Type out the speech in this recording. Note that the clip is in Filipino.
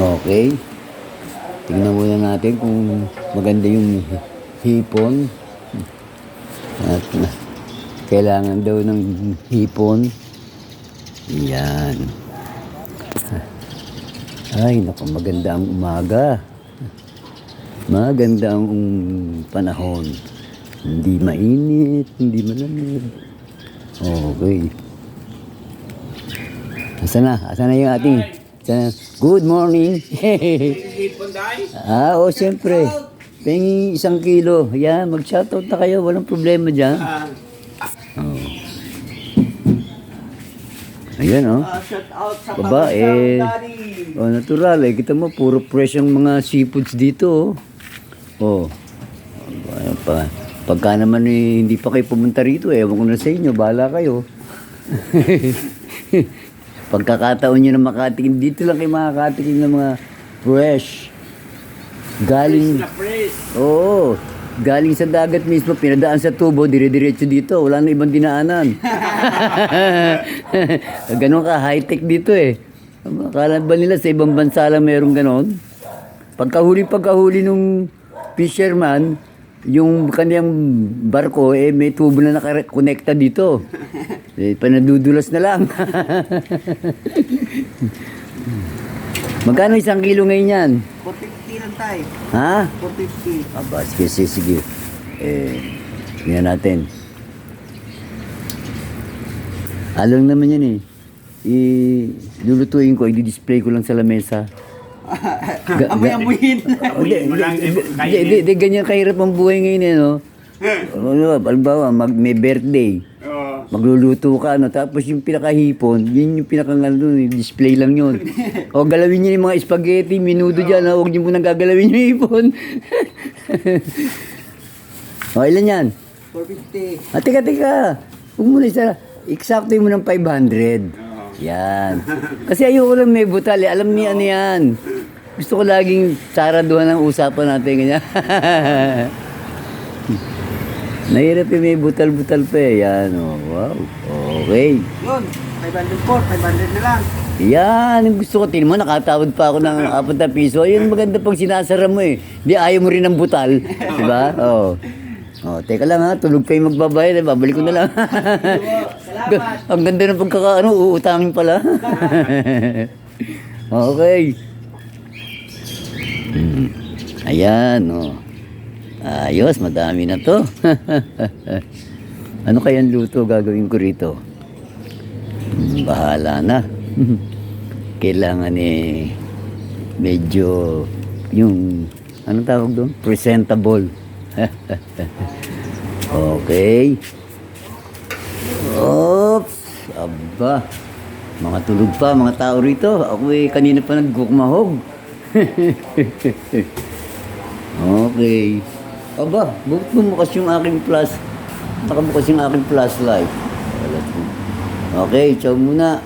Okay. Tingnan muna natin kung maganda yung hipon. At kailangan daw ng hipon. Yan. Ay, naku, maganda ang umaga. Maganda ang panahon. Hindi mainit, hindi malamig. Okay. Asa na? Asa na yung ating? Na? Good morning. Ah, oh, siyempre. Pengi isang kilo. Yan, mag-shoutout na kayo. Walang problema dyan. Ah, Oh. Ayan, oh. ah, shout out sa Baba, Papa eh. Sam, Daddy. Oh, natural eh. Kita mo, puro fresh ang mga seafoods dito. Oh. oh. Ano pa? Pagka naman eh, hindi pa kayo pumunta rito, eh, ewan ko na sa inyo, bahala kayo. Pagkakataon nyo na makatikim, dito lang kayo makakatikim ng mga fresh. Galing, oo, galing sa dagat mismo, pinadaan sa tubo, dire-diretso dito, wala na ibang dinaanan. ganon ka, high-tech dito eh. Akala ba nila sa ibang bansa lang meron ganon? Pagkahuli, pagkahuli nung fisherman, yung kanyang barko, eh, may tubo na nakakonekta dito. Eh, panadudulas na lang. Magkano isang kilo ngayon yan? 450 lang tayo. Ha? 450. Aba, sige, sige, sige. Eh, tingnan natin. Alam naman yan eh. I lulutuin ko, i-display ko lang sa lamesa. Ga- Amoy ga- amuyin. Hindi, hindi, hindi, hindi, ganyan kahirap ang buhay ngayon eh, no? Ano, Halimbawa, mag, may birthday, Oo. magluluto ka, no? tapos yung pinakahipon, yun yung pinakang ano, eh, display lang yun. o galawin niyo yung mga spaghetti, minudo dyan, ha? huwag niyo munang gagalawin yung hipon. o, ilan yan? 450. Ah, teka, teka. Huwag mo na isa. Eksakto mo ng 500. Oo. Yan. Kasi ayoko lang may butal. Eh. Alam niya ano yan. Gusto ko laging saraduhan ng usapan natin. Ganyan. Nahirap yung may butal-butal pa eh. Yan. Oh, wow. Okay. Yun. 500 po. 500 na lang. Yan. Yung gusto ko. Tingnan mo, nakatawad pa ako ng 4 na piso. Yun maganda pang sinasara mo eh. Di ayaw mo rin ng butal. diba? Oo. Oh. oh, teka lang ha. Tulog yung magbabayad. eh. Babalik ko na lang. Salamat. Ang ganda ng pagkakaano, uutangin pala. okay. Hmm. Ayan, oh. Ayos, madami na to. ano kayang luto gagawin ko rito? Hmm, Bahala na. Kailangan eh, medyo yung, anong tawag doon? Presentable. okay. Oops! Aba! Mga tulog pa, mga tao rito. Ako eh, kanina pa nagkukumahog. okay. Aba, bakit bumukas yung aking plus? Nakabukas yung aking plus light. Wala po. Okay, ciao muna.